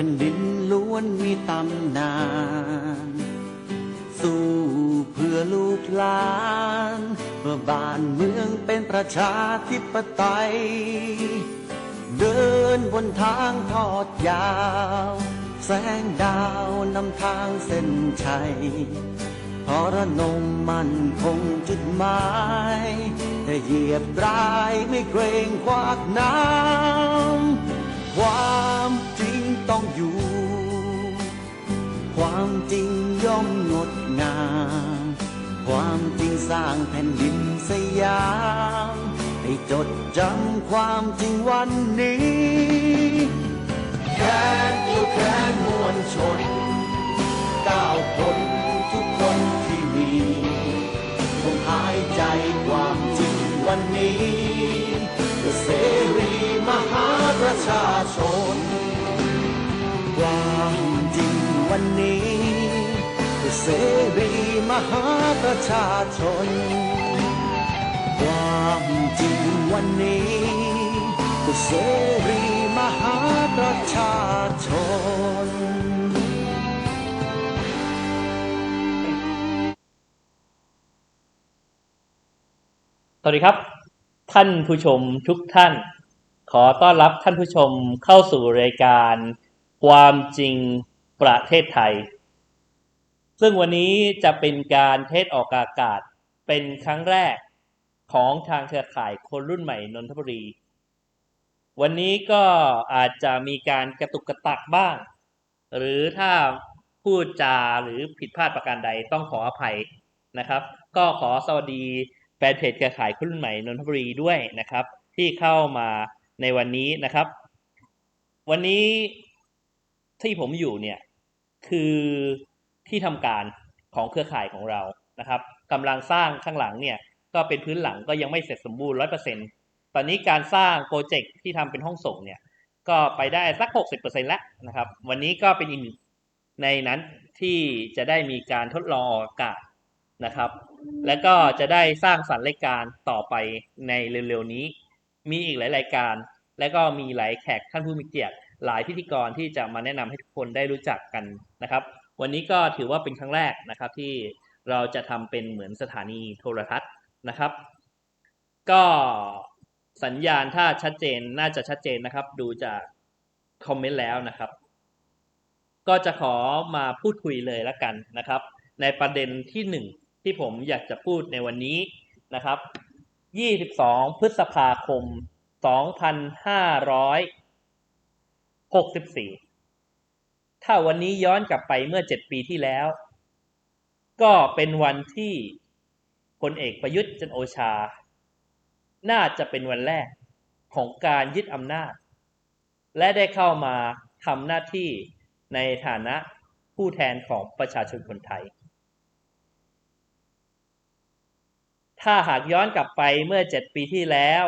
ผ่นดินล้วนมีตำนาน สู้เพื่อลูกหลานเพื่อบ้านเมืองเป็นประชาธิปไตย เดินบนทางทอดยาว แสงดาวนำทางเส้นชัยพรนมมันคงจุดหมายแต่เหยียบรายไม่เกรงขวากน้ำความ ต้องอยู่ ความจริงย่อมงดงาม ความจริงสร้างแผ่นดินสยาม ให้จดจำความจริงวันนี้แขนเกี่ยวแขนมวลชนก้าวคน คือเสรีมหาประชาชน ความจริงวันนี้เพื่อเสรีมหาประชาชน สวัสดีครับ ท่านผู้ชมทุกท่าน ขอต้อนรับท่านผู้ชมเข้าสู่รายการ ความจริงประเทศไทย ซึ่งวันนี้จะเป็นการเทศออกอากาศเป็นครั้งแรกของทางเครือข่ายคนรุ่นใหม่นนทบุรี วันนี้ก็อาจจะมีการกระตุกกระตักบ้าง หรือถ้าพูดจาหรือผิดพลาดประการใดต้องขออภัยนะครับ ก็ขอสวัสดีแฟนเพจเครือข่ายคนรุ่นใหม่นนทบุรีด้วยนะครับ ที่เข้ามาในวันนี้นะครับ วันนี้ที่ผมอยู่เนี่ยคือ ที่ทำการของเครือข่ายของเรานะครับกำลังสร้างข้างหลังเนี่ยก็เป็นพื้นหลังก็ยังไม่เสร็จสมบูรณ์ร้อยเปอร์เซ็นตอนนี้การสร้างโปรเจกต์ที่ทำเป็นห้องส่งเนี่ยก็ไปได้สักหกสิบเปอร์เซ็นแล้วนะครับ วันนี้ก็เป็นอีกหนึ่งในนั้นที่จะได้มีการทดลองออกอากาศนะครับ และก็จะได้สร้างสรรค์รายการต่อไปในเร็วๆนี้ มีอีกหลายรายการ และก็มีหลายแขกท่านผู้มีเกียรติหลายพิธีกรที่จะมาแนะนำให้ทุกคนได้รู้จักกันนะครับ วันนี้ก็ถือว่าเป็นครั้งแรกนะครับที่เราจะทำเป็นเหมือนสถานีโทรทัศน์นะครับ ก็สัญญาณถ้าชัดเจนน่าจะชัดเจนนะครับ ดูจากคอมเมนต์แล้วนะครับ ก็จะขอมาพูดคุยเลยละกันนะครับ ในประเด็นที่หนึ่งที่ผมอยากจะพูดในวันนี้นะครับ 22 พฤษภาคม 2564 ถ้าวันนี้ย้อนกลับไปเมื่อ7ปีที่แล้ว ก็เป็นวันที่พลเอกประยุทธ์จันโอชา น่าจะเป็นวันแรกของการยึดอำนาจ และได้เข้ามาทำหน้าที่ในฐานะผู้แทนของประชาชนคนไทย ถ้าหากย้อนกลับไปเมื่อเจ็ดปีที่แล้ว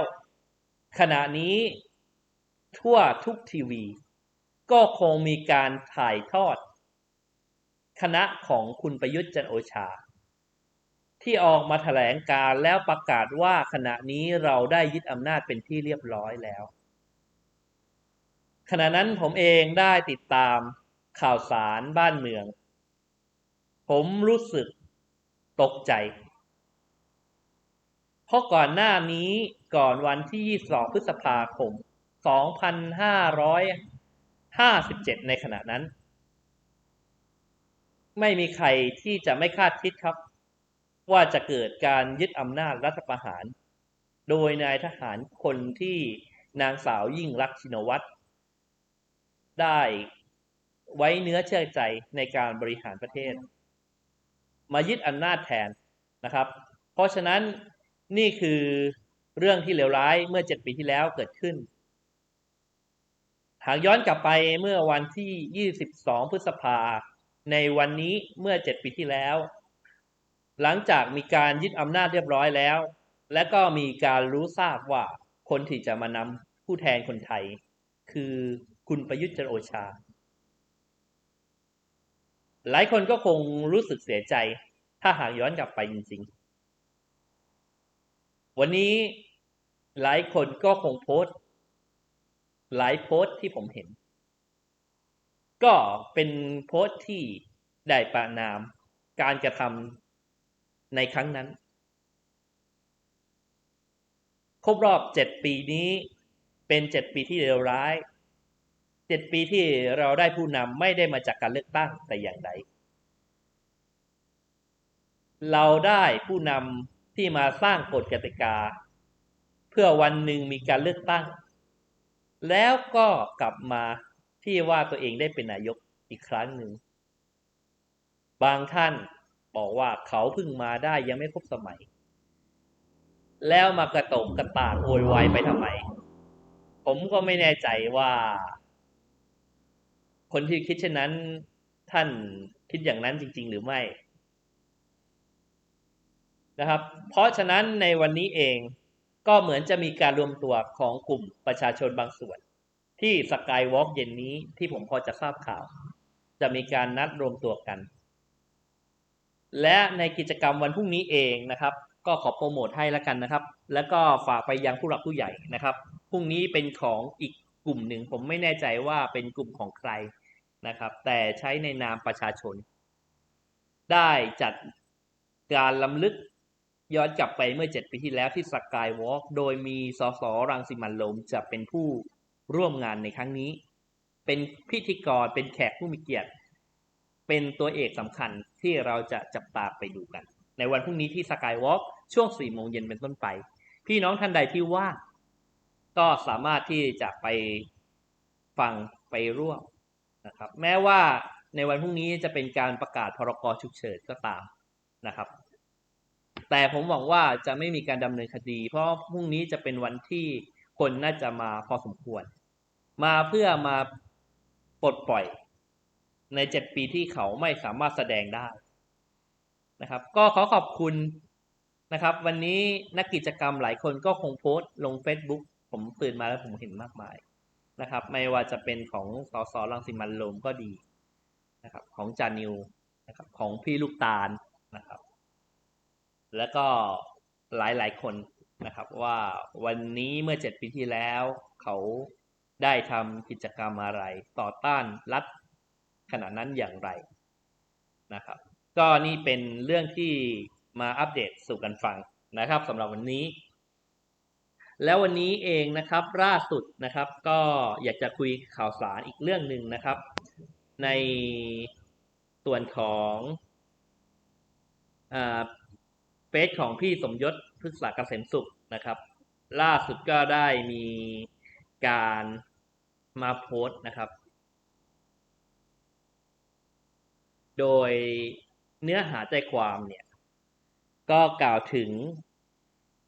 ขณะนี้ทั่วทุกทีวี ก็คงมีการถ่ายทอด คณะของคุณประยุทธ์จันโอชา ที่ออกมาแถลงการแล้วประกาศว่าขณะนี้เราได้ยึดอำนาจเป็นที่เรียบร้อยแล้ว ขณะนั้นผมเองได้ติดตามข่าวสารบ้านเมือง ผมรู้สึกตกใจ เพราะก่อนหน้านี้ก่อนวันที่ 22 พฤษภาคม 2500 57ในขณะนั้น ไม่มีใครที่จะไม่คาดคิดครับ ว่าจะเกิดการยึดอำนาจรัฐประหาร โดยนายทหารคนที่นางสาวยิ่งรักชินวัตรได้ไว้เนื้อเชื่อใจในการบริหารประเทศ มายึดอำนาจแทนนะครับ เพราะฉะนั้นนี่คือเรื่องที่เลวร้ายเมื่อเจ็ดปีที่แล้วเกิดขึ้นากย้อนกลับไปเมื่อวันที่ 22 พฤษภา ในวันนี้เมื่อเจ็ดปีที่แล้ว หลังจากมีการยึดอำนาจเรียบร้อยแล้ว และก็มีการรู้ทราบว่าคนที่จะมานำผู้แทนคนไทย คือคุณประยุทธ์จันโอชา หลายคนก็คงรู้สึกเสียใจ ถ้าหากย้อนกลับไปจริง ๆ วันนี้หลายคนก็คงโพสต์ หลายโพสต์ที่ผมเห็น ก็เป็นโพสต์ที่ได้ประนามการกระทำในครั้งนั้น ครบรอบเจ็ดปีนี้เป็นเจ็ดปีที่เลวร้ายเจ็ดปีที่เราได้ผู้นำไม่ได้มาจากการเลือกตั้งแต่อย่างใดเราได้ผู้นำที่มาสร้างกฎกติกา เพื่อวันหนึ่งมีการเลือกตั้ง แล้วก็กลับมาที่ว่าตัวเองได้เป็นนายกอีกครั้งหนึ่ง บางท่านบอกว่าเขาเพิ่งมาได้ยังไม่ครบสมัย แล้วมากระตกกระตากโวยวายไปทำไม ผมก็ไม่แน่ใจว่า คนที่คิดเช่นนั้น ท่านคิดอย่างนั้นจริง ๆ หรือไม่นะครับ เพราะฉะนั้นในวันนี้เอง ก็เหมือนจะมีการรวมตัวของกลุ่มประชาชนบางส่วน ที่สกายวอล์กเย็นนี้ที่ผมพอจะทราบข่าว จะมีการนัดรวมตัวกัน และในกิจกรรมวันพรุ่งนี้เองนะครับ ก็ขอโปรโมทให้แล้วกันนะครับ แล้วก็ฝากไปยังผู้หลักผู้ใหญ่นะครับพรุ่งนี้เป็นของอีกกลุ่มหนึ่ง ผมไม่แน่ใจว่าเป็นกลุ่มของใครนะครับ แต่ใช้ในนามประชาชน ได้จัดการลำลึก ย้อนกลับไปเมื่อเจ็ดปีที่แล้วที่สกายวอล์กโดยมีสสรังสิมันโรมจะเป็นผู้ร่วมงานในครั้งนี้ เป็นพิธีกรเป็นแขกผู้มีเกียรติ เป็นตัวเอกสำคัญที่เราจะจับตาไปดูกัน ในวันพรุ่งนี้ที่สกายวอล์กช่วงสี่โมงเย็นเป็นต้นไป พี่น้องท่านใดที่ว่างก็สามารถที่จะไปฟังไปร่วมนะครับ แม้ว่าในวันพรุ่งนี้จะเป็นการประกาศพรกฉุกเฉินก็ตามนะครับ แต่ผมหวังว่าจะไม่มีการดำเนินคดี เพราะพรุ่งนี้จะเป็นวันที่คนน่าจะมาพอสมควร มาเพื่อมาปลดปล่อย ในเจ็ดปีที่เขาไม่สามารถแสดงได้นะครับ ก็ขอขอบคุณนะครับ วันนี้นักกิจกรรมหลายคนก็คงโพสต์ลง Facebook ผมตื่นมาแล้วผมเห็นมากมายนะครับ ไม่ว่าจะเป็นของสสรังสิมันโรมก็ดีนะครับ ของจานิวนะครับ ของพี่ลูกตาลนะครับ แล้วก็หลายหลายคนนะครับว่าวันนี้เมื่อเจ็ดปีที่แล้วเขาได้ทำกิจกรรมอะไร ต่อต้านรัฐขณะนั้นอย่างไรนะครับ ก็นี่เป็นเรื่องที่มาอัปเดตสู่กันฟังนะครับสำหรับวันนี้ แล้ววันนี้เองนะครับล่าสุดนะครับ ก็อยากจะคุยข่าวสารอีกเรื่องหนึ่งนะครับ ในส่วนของ เฟซของพี่สมยศพฤกษาเกษมสุขนะครับ ล่าสุดก็ได้มีการมาโพสต์นะครับ โดยเนื้อหาใจความเนี่ย ก็กล่าวถึง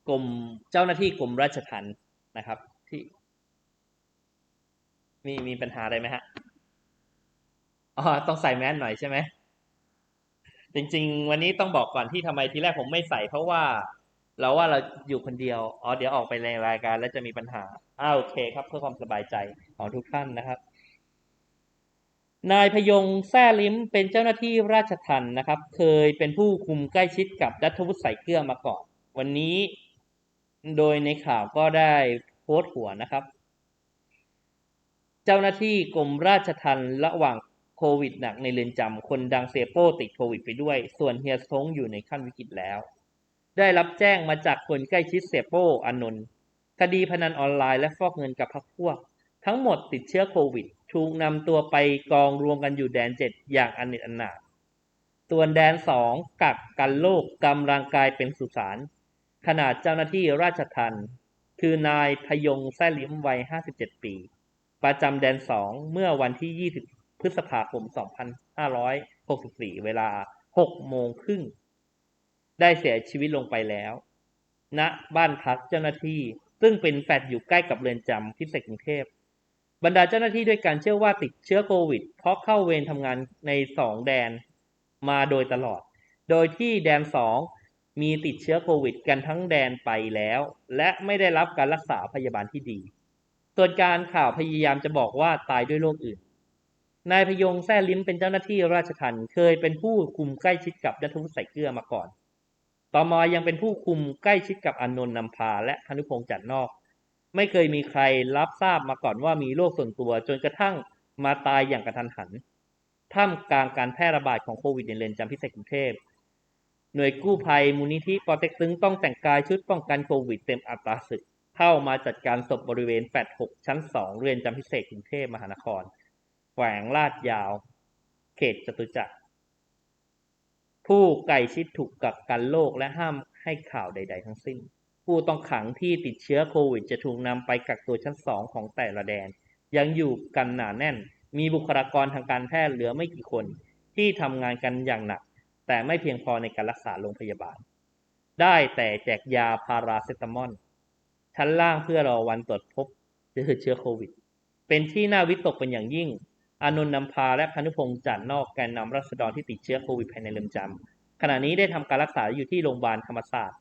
กรมเจ้าหน้าที่กรมราชทัณฑ์นะครับ ที่ มีมีปัญหาอะไรไหมฮะอ๋อต้องใส่แมสหน่อยใช่ไหม จริง ๆ วันนี้ต้องบอกก่อนที่ทำไมทีแรกผมไม่ใส่ เพราะว่าเราว่าเราอยู่คนเดียว อ๋อ เดี๋ยวออกไปในรายการแล้วจะมีปัญหา อ้าโอเคครับ เพื่อความสบายใจของทุกท่านนะครับ นายพยงแซ่ลิ้มเป็นเจ้าหน้าที่ราชทัณฑ์นะครับ เคยเป็นผู้คุมใกล้ชิดกับรัฐวุฒิใส่เกลือมาก่อน วันนี้โดยในข่าวก็ได้โพสต์หัวนะครับ เจ้าหน้าที่กรมราชทัณฑ์ระหว่าง ควิดหนักในเรือนจำคนดังเสียโป้ติดโควิดไปด้วย ส่วนเฮียซงอยู่ในขั้นวิกฤตแล้ว ได้รับแจ้งมาจากคนใกล้ชิดเสียโป้อานนท์คดีพนันออนไลน์และฟอกเงินกับพรรคพวก ทั้งหมดติดเชื้อโควิด ถูกนำตัวไปกองรวมกันอยู่แดนเจ็ดอย่างอันเนตอันหนาส่วนแดนสองกักกันโลกกำลังกายเป็นสุสานขนาดเจ้าหน้าที่ราชทัณฑ์คือนายพยงแซ่ลิ้มวัย 57 ปี ประจำแดนสองเมื่อวันที่20 พฤษภาคม 2564 เวลา 6 โมงครึ่ง ได้เสียชีวิตลงไปแล้วณบ้านพักเจ้าหน้าที่ ซึ่งเป็นแฟลตอยู่ใกล้กับเรือนจำพิเศษกรุงเทพ บรรดาเจ้าหน้าที่ด้วยการเชื่อว่าติดเชื้อโควิด เพราะเข้าเวรทำงานในสองแดนมาโดยตลอด โดยที่แดนสองมีติดเชื้อโควิด กันทั้งแดนไปแล้ว และไม่ได้รับการรักษาพยาบาลที่ดี ส่วนการข่าวพยายามจะบอกว่าตายด้วยโรคอื่น นายพยงแซ่ลิ้มเป็นเจ้าหน้าที่ราชทัณฑ์เคยเป็นผู้คุมใกล้ชิดกับดัทวุฒิใส่เกลือมาก่อน ต่อมายังเป็นผู้คุมใกล้ชิดกับอนนท์นำพาและพนุพงษ์จัดนอก ไม่เคยมีใครรับทราบมาก่อนว่ามีโรคส่วนตัวจนกระทั่งมาตายอย่างกระทันหัน ท่ามกลางการแพร่ระบาดของโควิดในเรือนจำพิเศษกรุงเทพ หน่วยกู้ภัยมูลนิธิปอเต็กตึงต้องแต่งกายชุดป้องกันโควิดเต็มอัตราศึก เข้ามาจัดการศพบริเวณ 86 ชั้น 2 เรือนจำพิเศษกรุงเทพมหานคร แขวงลาดยาว เขตจตุจักร ผู้ใกล้ชิดถูกกักกันโรคและห้ามให้ข่าวใด ๆ ทั้งสิ้น ผู้ต้องขังที่ติดเชื้อโควิดจะถูกนำไปกักตัวชั้น2ของแต่ละแดน ยังอยู่กันหนาแน่น มีบุคลากรทางการแพทย์เหลือไม่กี่คน ที่ทำงานกันอย่างหนัก แต่ไม่เพียงพอในการรักษาโรงพยาบาล ได้แต่แจกยาพาราเซตามอลชั้นล่างเพื่อรอวันตรวจพบเชื้อโควิด เป็นที่น่าวิตกเป็นอย่างยิ่ง อานนท์นำพาและพานุพงษ์จันทร์นอกแกนนำรัษฎรที่ติดเชื้อโควิดภายในเรือนจำขณะนี้ได้ทำการรักษาอยู่ที่โรงพยาบาลธรรมศาสตร์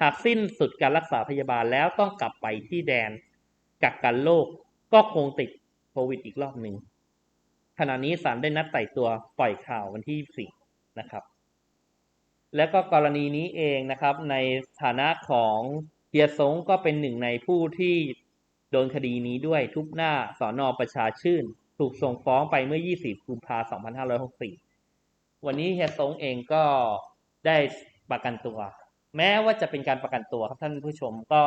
หากสิ้นสุดการรักษาพยาบาลแล้วต้องกลับไปที่แดนกักกันโรคก็คงติดโควิดอีกรอบหนึ่งขณะนี้ศาลได้นัดไต่ตัวปล่อยข่าววันที่4นะครับ แล้วก็กรณีนี้เองนะครับ ในฐานะของเฮียสงก็เป็นหนึ่งในผู้ที่โดนคดีนี้ด้วยทุบหน้าสอนอประชาชื่น ถูกส่งฟ้องไปเมื่อ 20กุมภาพันธ์2564 วันนี้เฮียสงเองก็ได้ประกันตัว แม้ว่าจะเป็นการประกันตัวครับท่านผู้ชมก็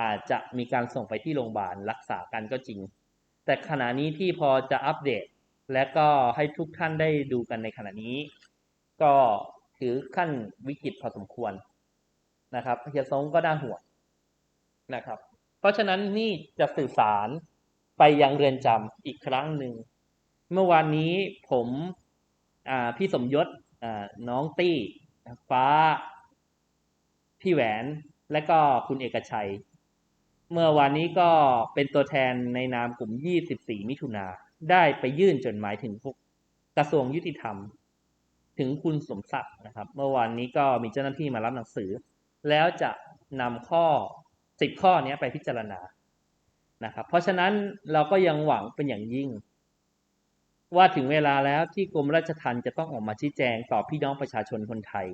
อาจจะมีการส่งไปที่โรงพยาบาลรักษากันก็จริง แต่ขณะนี้ที่พอจะอัปเดต และก็ให้ทุกท่านได้ดูกันในขณะนี้ ก็ถือขั้นวิกฤตพอสมควรนะครับเฮียซงก็น่าห่วงนะครับ เพราะฉะนั้นนี่จะสื่อสาร ไปยังเรือนจำอีกครั้งหนึ่ง เมื่อวานนี้ผมพี่สมยศน้องตี้ ฟ้า พี่แหวนและก็คุณเอกชัย เมื่อวานนี้ก็เป็นตัวแทนในนามกลุ่ม 24 มิถุนาได้ไปยื่นจดหมายถึงกกระทรวงยุติธรรม ถึงคุณสมศักดิ์นะครับ เมื่อวานนี้ก็มีเจ้าหน้าที่มารับหนังสือ แล้วจะนำข้อ 10 ข้อนี้ไปพิจารณา นะครับ เพราะฉะนั้นเราก็ยังหวังเป็นอย่างยิ่ง ว่าถึงเวลาแล้วที่กรมราชทัณฑ์จะต้องออกมาชี้แจงต่อพี่น้องประชาชนคนไทย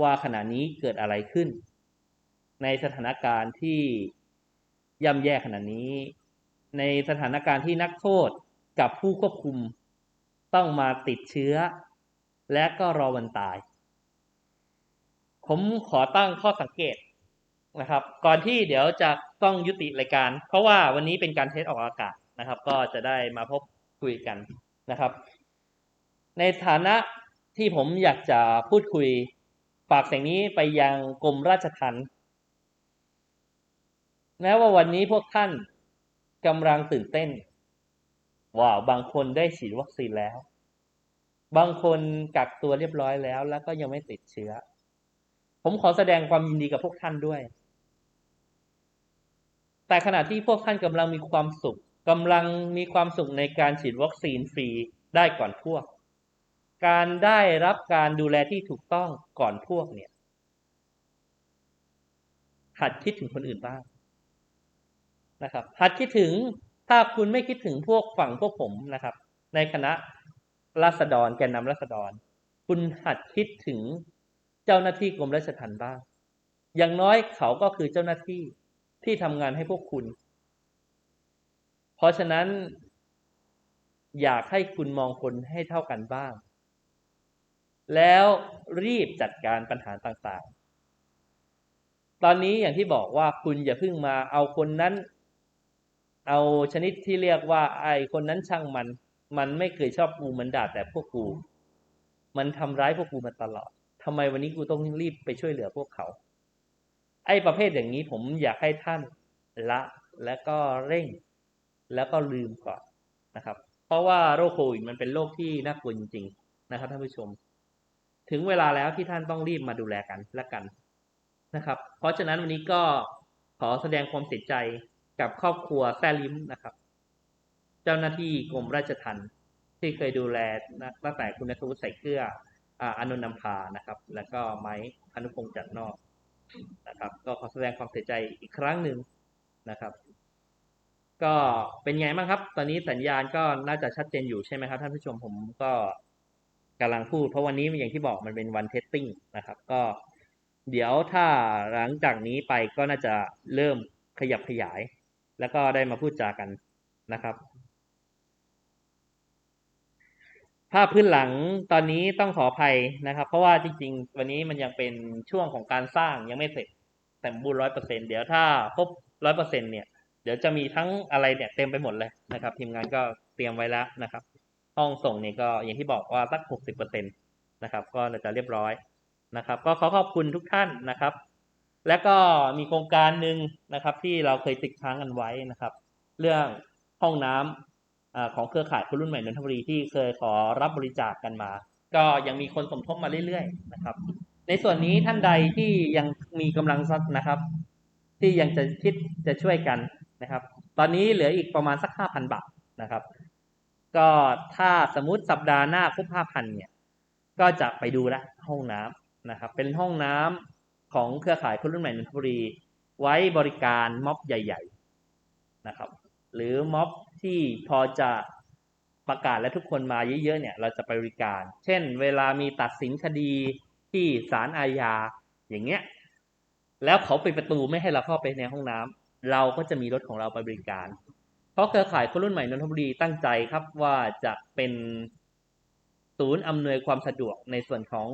ว่าขณะนี้เกิดอะไรขึ้น ในสถานการณ์ที่ย่ำแย่ขนาดนี้ ในสถานการณ์ที่นักโทษกับผู้ควบคุมต้องมาติดเชื้อ และก็รอวันตาย ผมขอตั้งข้อสังเกต นะครับ ก่อนที่เดี๋ยวจะต้องยุติรายการ เพราะว่าวันนี้เป็นการเทสออกอากาศนะครับ ก็จะได้มาพบคุยกันนะครับ ในฐานะที่ผมอยากจะพูดคุยฝากเสิ่งนี้ไปยังกรมราชทัณฑ์แม้ว่าวันนี้พวกท่านกำลังตื่นเต้นว้าวบางคนได้ฉีดวัคซีนแล้ว บางคนกักตัวเรียบร้อยแล้ว แล้วก็ยังไม่ติดเชื้อ ผมขอแสดงความยินดีกับพวกท่านด้วย แต่ขณะที่พวกท่านกำลังมีความสุขกำลังมีความสุขในการฉีดวัคซีนฟรีได้ก่อนพวก การได้รับการดูแลที่ถูกต้องก่อนพวกเนี่ย หัดคิดถึงคนอื่นบ้างนะครับ หัดคิดถึงถ้าคุณไม่คิดถึงพวกฝั่งพวกผมนะครับ ในคณะราษฎรแกนนำราษฎร คุณหัดคิดถึงเจ้าหน้าที่กรมราชทัณฑ์บ้าง อย่างน้อยเขาก็คือเจ้าหน้าที่ ที่ทำงานให้พวกคุณ เพราะฉะนั้น อยากให้คุณมองคนให้เท่ากันบ้าง แล้วรีบจัดการปัญหาต่างๆ ตอนนี้อย่างที่บอกว่าคุณอย่าเพิ่งมาเอาคนนั้น เอาชนิดที่เรียกว่าไอ้คนนั้นช่างมัน มันไม่เคยชอบกูมันด่าแต่พวกกู มันทำร้ายพวกกูมาตลอดทำไมวันนี้กูต้องรีบไปช่วยเหลือพวกเขา อ้ประเภทอย่างนี้ผมอยากให้ท่านละและก็เร่ง แล้วก็ลืมก่อนนะครับ เพราะว่าโรคโควิดมันเป็นโรคที่น่ากลัวจริง ๆ นะครับท่านผู้ชม ถึงเวลาแล้วที่ท่านต้องรีบมาดูแลกันและกันนะครับ เพราะฉะนั้นวันนี้ก็ขอแสดงความเสียใจกับครอบครัวแซลิมนะครับ เจ้าหน้าที่กรมราชทัณฑ์ที่เคยดูแลตั้งแต่คุณนทวุฒิใส่เกลืออ่าอนุนำพานะครับ แล้วก็ไม้อนุพงษ์จัดนอก นะครับ ก็ขอแสดงความเสียใจอีกครั้งหนึ่งนะครับ ก็เป็นไงบ้างครับ ตอนนี้สัญญาณก็น่าจะชัดเจนอยู่ใช่ไหมครับ ท่านผู้ชมผมก็กำลังพูด เพราะวันนี้อย่างที่บอกมันเป็นวันเทสติ้งนะครับ ก็เดี๋ยวถ้าหลังจากนี้ไปก็น่าจะเริ่มขยับขยาย แล้วก็ได้มาพูดจากันนะครับ ภาพพื้นหลังตอนนี้ต้องขออภัยนะครับ เพราะว่าจริง ๆ วันนี้มันยังเป็นช่วงของการสร้างยังไม่เสร็จแต่บูรร้อยเปอร์เซ็นเดี๋ยวถ้าครบร้อยเปอร์เซ็นเนี่ย เดี๋ยวจะมีทั้งอะไรเนี่ยเต็มไปหมดเลยนะครับ ทีมงานก็เตรียมไว้แล้วนะครับ ห้องส่งเนี่ยก็อย่างที่บอกว่าสักหกสิบเปอร์เซ็นตนะครับ ก็จะเรียบร้อยนะครับ ก็ขอขอบคุณทุกท่านนะครับ และก็มีโครงการหนึ่งนะครับ ที่เราเคยติดค้างกันไว้นะครับ เรื่องห้องน้ำอา ของเครือข่ายคนรุ่นใหม่นนทบุรีที่เคยขอรับบริจาคกันมา ก็ยังมีคนสมทบมาเรื่อยๆนะครับ ในส่วนนี้ท่านใดที่ยังมีกำลังทรัพย์นะครับ ที่ยังจะคิดจะช่วยกันนะครับ ตอนนี้เหลืออีกประมาณสักห้าพันบาทนะครับ ก็ถ้าสมมติสัปดาห์หน้าครบห้าพันเนี่ย ก็จะไปดูลวห้องน้ำนะครับ เป็นห้องน้ำของเครือข่ายคนรุ่นใหม่นนทบุรี ไว้บริการม็อบใหญ่ ๆนะครับ หรือม็อบ ที่พอจะประกาศและทุกคนมาเยอะๆเนี่ย เราจะไปบริการ เช่น เวลามีตัดสินคดีที่ศาลอาญาอย่างเงี้ย แล้วเขาปิดประตูไม่ให้เราเข้าไปในห้องน้ำเราก็จะมีรถของเราไปบริการ เพราะเครือข่ายคนรุ่นใหม่นนทบุรีตั้งใจครับว่าจะเป็นศูนย์อำนวยความสะดวกในส่วนของ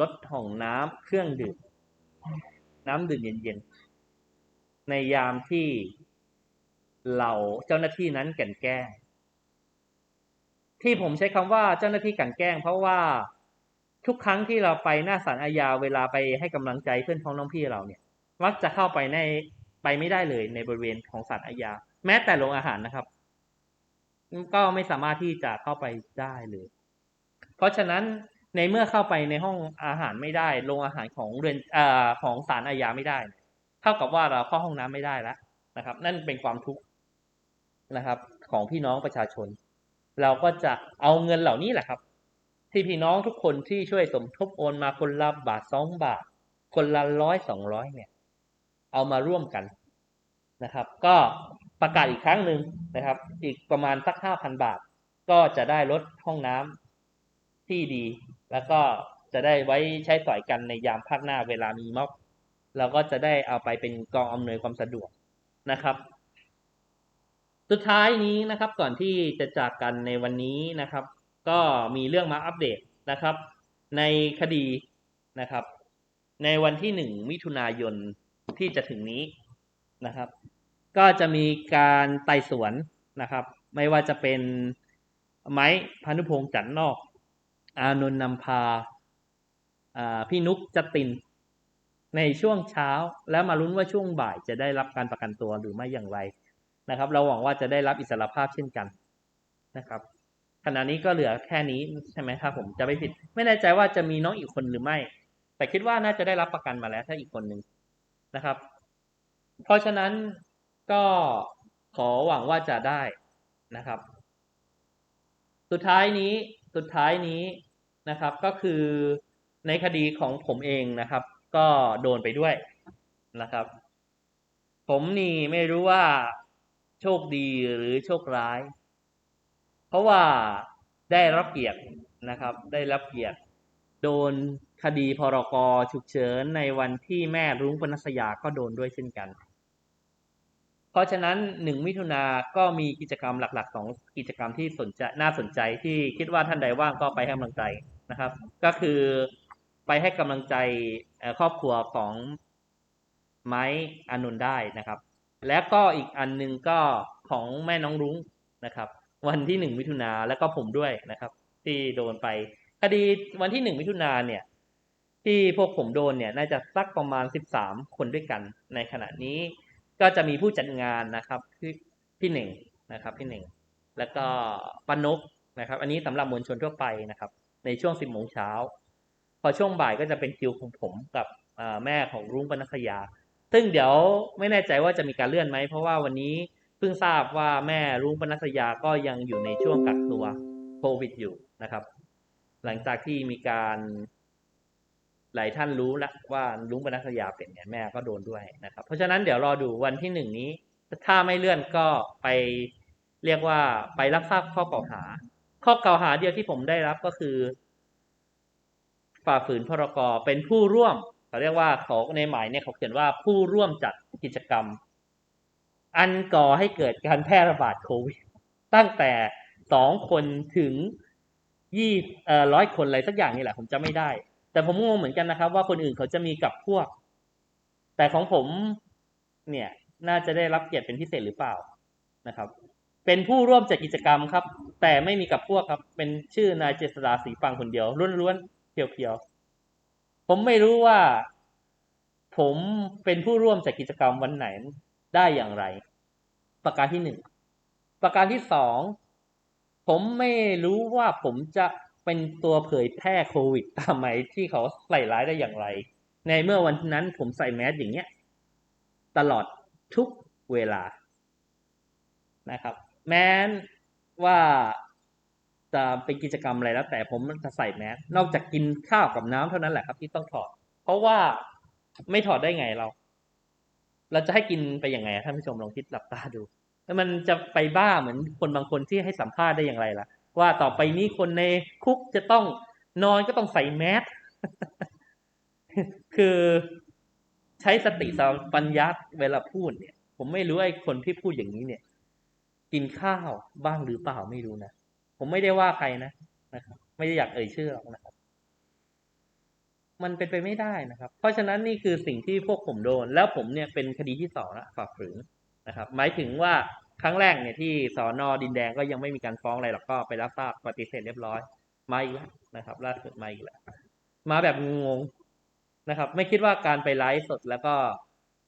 รถห้องน้ำเครื่องดื่ม น้ำดื่มเย็นๆ ในยามที่ เราเจ้าหน้าที่นั้นก่นแกล้งที่ผมใช้คำว่าเจ้าหน้าที่กันแกล้ง เพราะว่าทุกครั้งที่เราไปหน้าศาลอาญาเวลาไปให้กำลังใจเพื่อนพ้องน้องพี่เราเนี่ยมักจะเข้าไปในไปไม่ได้เลยในบริเวณของศาลอาญาแม้แต่โรงอาหารนะครับ ก็ไม่สามารถที่จะเข้าไปได้เลย เพราะฉะนั้นในเมื่อเข้าไปในห้องอาหารไม่ได้โรงอาหารของเรือนอของศาลอาญาไม่ได้ เท่ากับว่าเราเข้าห้องน้ำไม่ได้แล้วนะครับ นั่นเป็นความทุกข์ นะครับ ของพี่น้องประชาชน เราก็จะเอาเงินเหล่านี้แหละครับ ที่พี่น้องทุกคนที่ช่วยสมทบโอนมาคนละบาทสองบาท คนละร้อยสองร้อยเนี่ย เอามาร่วมกันนะครับ ก็ประกาศอีกครั้งหนึ่งนะครับ อีกประมาณสักห้าพันบาท ก็จะได้ลดห้องน้ำที่ดี แล้วก็จะได้ไว้ใช้สอยกันในยามภาคหน้าเวลามีม็อบเราก็จะได้เอาไปเป็นกองอำนวยความสะดวกนะครับ สุดท้ายนี้นะครับก่อนที่จะจากกันในวันนี้นะครับ ก็มีเรื่องมาอัปเดตนะครับ ในคดีนะครับ ในวันที่หนึ่งมิถุนายนที่จะถึงนี้นะครับ ก็จะมีการไต่สวนนะครับ ไม่ว่าจะเป็นไม้พานุพงษ์จันทร์นอก อานนท์นำพาอ่าพี่นุกจติน ในช่วงเช้า แล้วมาลุ้นว่าช่วงบ่ายจะได้รับการประกันตัวหรือไม่อย่างไร นะครับ เราหวังว่าจะได้รับอิสรภาพเช่นกันนะครับขณะนี้ก็เหลือแค่นี้ใช่ไหมครับผมจะไม่ผิด ไม่แน่ใจว่าจะมีน้องอีกคนหรือไม่ แต่คิดว่าน่าจะได้รับประกันมาแล้วถ้าอีกคนหนึ่งนะครับ เพราะฉะนั้นก็ขอหวังว่าจะได้นะครับ สุดท้ายนี้สุดท้ายนี้นะครับ ก็คือในคดีของผมเองนะครับ ก็โดนไปด้วยนะครับ ผมนี่ไม่รู้ว่า โชคดีหรือโชคร้าย เพราะว่าได้รับเกียรตินะครับ ได้รับเกียรติ โดนคดีพรกฉุกเฉินในวันที่แม่รุ้งปนัสยาก็โดนด้วยเช่นกัน เพราะฉะนั้นหนึ่งมิถุนาก็มีกิจกรรมหลักๆสองกิจกรรมที่สนใจน่าสนใจที่คิดว่าท่านใดว่างก็ไปให้กำลังใจนะครับ ก็คือไปให้กำลังใจครอบครัวของไม้อานนได้นะครับ และก็อีกอันหนึ่งก็ของแม่น้องรุ้งนะครับ วันที่หนึ่งมิถุนาแล้วก็ผมด้วยนะครับ ที่โดนไปคดีวันที่หนึ่งมิถุนาเนี่ย ที่พวกผมโดนเนี่ยน่าจะสักประมาณสิบสามคนด้วยกัน ในขณะนี้ก็จะมีผู้จัดงานนะครับพี่พี่หนึ่งนะครับพี่หนึ่งแล้วก็ปนกนะครับ อันนี้สำหรับมวลชนทั่วไปนะครับ ในช่วงสิบโมงเช้าพอช่วงบ่ายก็จะเป็นคิวของผมกับแม่ของรุ้งปนัสยา ซึ่งเดี๋ยวไม่แน่ใจว่าจะมีการเลื่อนไหม เพราะว่าวันนี้เพิ่งทราบว่าแม่รุ้งปนัสยาก็ยังอยู่ในช่วงกักตัวโควิดอยู่นะครับ หลังจากที่มีการหลายท่านรู้แล้วว่ารุ้งปนัสยาเป็นเนี่ยแม่ก็โดนด้วยนะครับ เพราะฉะนั้นเดี๋ยวรอดูวันที่หนึ่งนี้ ถ้าไม่เลื่อนก็ไปเรียกว่าไปรับทราบข้อกล่าวหา ข้อกล่าวหาเดียวที่ผมได้รับก็คือ ฝ่าฝืนพรกเป็นผู้ร่วม เขาเรียกว่าเขาในหมายเนี่ยเขาเขียนว่าผู้ร่วมจัดกิจกรรม อันก่อให้เกิดการแพร่ระบาดโควิด ตั้งแต่สองคนถึงยี่เอ่อร้อยคนอะไรสักอย่างนี่แหละผมจะไม่ได้ แต่ผมงงเหมือนกันนะครับ ว่าคนอื่นเขาจะมีกับพวก แต่ของผมเนี่ย น่าจะได้รับเกียรติเป็นพิเศษหรือเปล่านะครับ เป็นผู้ร่วมจัดกิจกรรมครับ แต่ไม่มีกับพวกครับ เป็นชื่อนายเจษฎาศรีฟังคนเดียวล้วนๆเพียวๆ ผมไม่รู้ว่า ผมเป็นผู้ร่วมจัดกิจกรรมวันไหนได้อย่างไร ประการที่หนึ่งประการที่สองผมไม่รู้ว่าผมจะเป็นตัวเผยแพร่โควิดตามไหมที่เขาใส่ร้ายได้อย่างไร ในเมื่อวันนั้นผมใส่แมสอย่างเงี้ย ตลอดทุกเวลานะครับ แม้ว่า จะเป็นกิจกรรมอะไรแล้ว แต่ผมจะใส่แมสนอกจากกินข้าวกับน้ำเท่านั้นแหละครับ ที่ต้องถอด เพราะว่าไม่ถอดได้ไงเรา เราจะให้กินไปยังไงท่านผู้ชมลองคิดหลับตาดู แล้วมันจะไปบ้าเหมือนคนบางคนที่ให้สัมภาษณ์ได้อย่างไรล่ะ ว่าต่อไปนี้คนในคุกจะต้องนอนก็ต้องใส่แมสคือใช้สติสัมปัญญะเวลาพูดเนี่ย ผมไม่รู้ไอ้คนที่พูดอย่างนี้เนี่ย กินข้าวบ้างหรือเปล่าไม่รู้นะ ผมไม่ได้ว่าใครนะนะครับ ไม่ได้อยากเอ่ยชื่อหรอกนะครับ มันเป็นไปไม่ได้นะครับ เพราะฉะนั้นนี่คือสิ่งที่พวกผมโดน แล้วผมเนี่ยเป็นคดีที่สองละฝ่าฝืนนะครับ หมายถึงว่าครั้งแรกเนี่ยที่สอนอดินแดงก็ยังไม่มีการฟ้องอะไรหรอกก็ไปรับทราบปฏิเสธเรียบร้อย มาอีกแล้วนะครับล่าสุดมาอีกแล้วมาแบบงงๆนะครับ ไม่คิดว่าการไปไลฟ์สดแล้วก็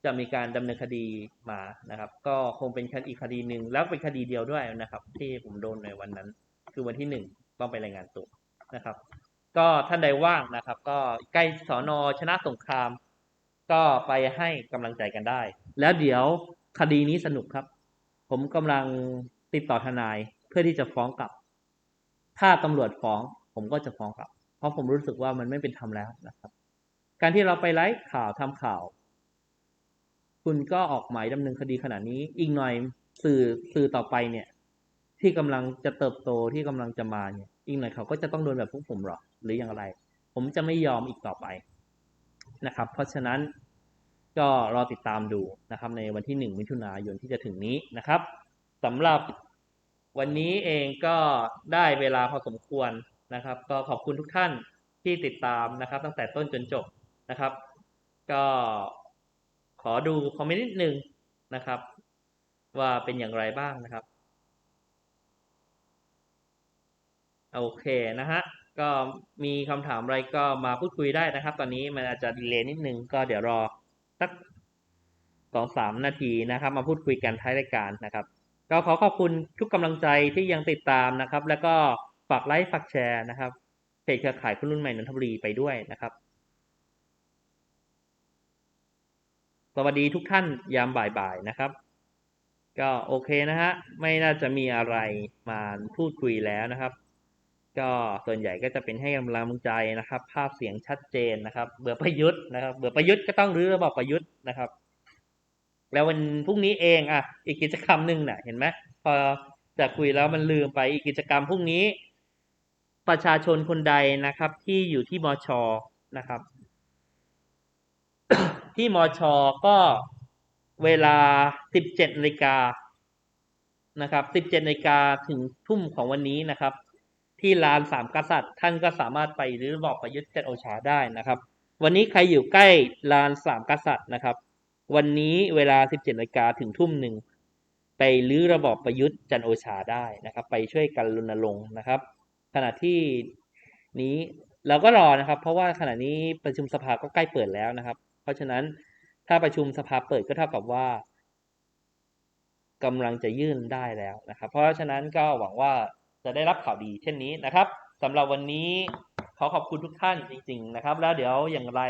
จะมีการดำเนินคดีมานะครับ ก็คงเป็นคดีอีกคดีหนึ่งแล้วเป็นคดีเดียวด้วยนะครับ ที่ผมโดนในวันนั้น คือวันที่หนึ่งต้องไปรายงานตัวนะครับ ก็ท่านใดว่างนะครับ ก็ใกล้สอนอชนะสงคราม ก็ไปให้กำลังใจกันได้ แล้วเดี๋ยวคดีนี้สนุกครับ ผมกำลังติดต่อทนายเพื่อที่จะฟ้องกลับ ถ้าตำรวจฟ้อง ผมก็จะฟ้องกลับ เพราะผมรู้สึกว่ามันไม่เป็นธรรมแล้วนะครับ การที่เราไปไลฟ์ข่าวทำข่าว คุณก็ออกหมายดำเนินคดีขนาดนี้ อีกหน่อยสื่อสื่อต่อไปเนี่ย ที่กำลังจะเติบโตที่กำลังจะมาเนี่ย อีกหน่อยเขาก็จะต้องโดนแบบพวกผมหรอหรืออย่างไร ผมจะไม่ยอมอีกต่อไปนะครับ เพราะฉะนั้นก็รอติดตามดูนะครับ ในวันที่หนึ่งมิถุนายนที่จะถึงนี้นะครับสำหรับวันนี้เองก็ได้เวลาพอสมควรนะครับ ก็ขอบคุณทุกท่านที่ติดตามนะครับ ตั้งแต่ต้นจนจบนะครับ ก็ขอดูคอมเมนต์นิดนึงนะครับ ว่าเป็นอย่างไรบ้างนะครับ โอเคนะฮะก็มีคำถามอะไรก็มาพูดคุยได้นะครับ ตอนนี้มันอาจจะดีเลย์นิดนึงก็เดี๋ยวรอสักสองสามนาทีนะครับ มาพูดคุยกันท้ายรายการนะครับ ก็ขอขอบคุณทุกกำลังใจที่ยังติดตามนะครับ แล้วก็ฝากไลค์ฝากแชร์นะครับเพจเครือข่ายคนรุ่นใหม่นนทบุรีไปด้วยนะครับ สวัสดีทุกท่านยามบ่ายๆนะครับ ก็โอเคนะฮะไม่น่าจะมีอะไรมาพูดคุยแล้วนะครับ ก็ส่วนใหญ่ก็จะเป็นให้กำลังใจนะครับ ภาพเสียงชัดเจนนะครับ เบื่อประยุทธ์นะครับ เบื่อประยุทธ์ก็ต้องรื้อระบอบประยุทธ์นะครับ แล้ววันพรุ่งนี้เองอะ อีกกิจกรรมหนึ่งน่ะ เห็นไหมพอจะคุยแล้วมันลืมไปอีกกิจกรรมพรุ่งนี้ ประชาชนคนใดนะครับ ที่อยู่ที่มอชนะครับ ที่มอชก็เวลา 17นาฬิกานะครับ 17นาฬิกาถึงทุ่มของวันนี้นะครับ ที่ลานสามกษัตริย์ ท่านก็สามารถไปรื้อระบอบประยุทธ์จันโอชาได้นะครับ วันนี้ใครอยู่ใกล้ลานสามกษัตริย์นะครับ วันนี้เวลา 17นาฬิกาถึงทุ่มหนึ่งไปรื้อระบอบประยุทธ์จันโอชาได้นะครับ ไปช่วยกันรณรงค์นะครับ ขณะที่นี้เราก็รอนะครับ เพราะว่าขณะนี้ประชุมสภาก็ใกล้เปิดแล้วนะครับ เพราะฉะนั้นถ้าประชุมสภาเปิดก็เท่ากับว่ากำลังจะยื่นได้แล้วนะครับ เพราะฉะนั้นก็หวังว่า จะได้รับข่าวดีเช่นนี้นะครับสำหรับวันนี้ขอขอบคุณทุกท่านจริง ๆ นะครับ แล้วเดี๋ยวอย่างไร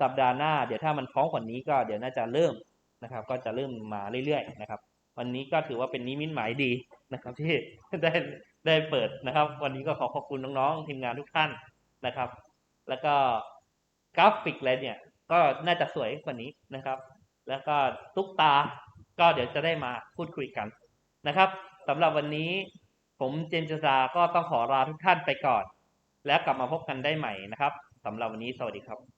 สัปดาห์หน้า เดี๋ยวถ้ามันฟ้องกว่านี้ก็เดี๋ยวน่าจะเริ่มนะครับ ก็จะเริ่มมาเรื่อยๆนะครับ วันนี้ก็ถือว่าเป็นนิมิตหมายดีนะครับที่ได้ได้เปิดนะครับ วันนี้ก็ขอขอบคุณน้องๆทีมงานทุกท่านนะครับ แล้วก็กราฟิกอะไรเนี่ย ก็น่าจะสวยกว่านี้นะครับ แล้วก็ตุ๊กตาก็เดี๋ยวจะได้มาพูดคุยกันนะครับสำหรับวันนี้ ผมเจนจซาก็ต้องขอลาทุกท่านไปก่อน แล้วกลับมาพบกันได้ใหม่นะครับสำหรับวันนี้สวัสดีครับ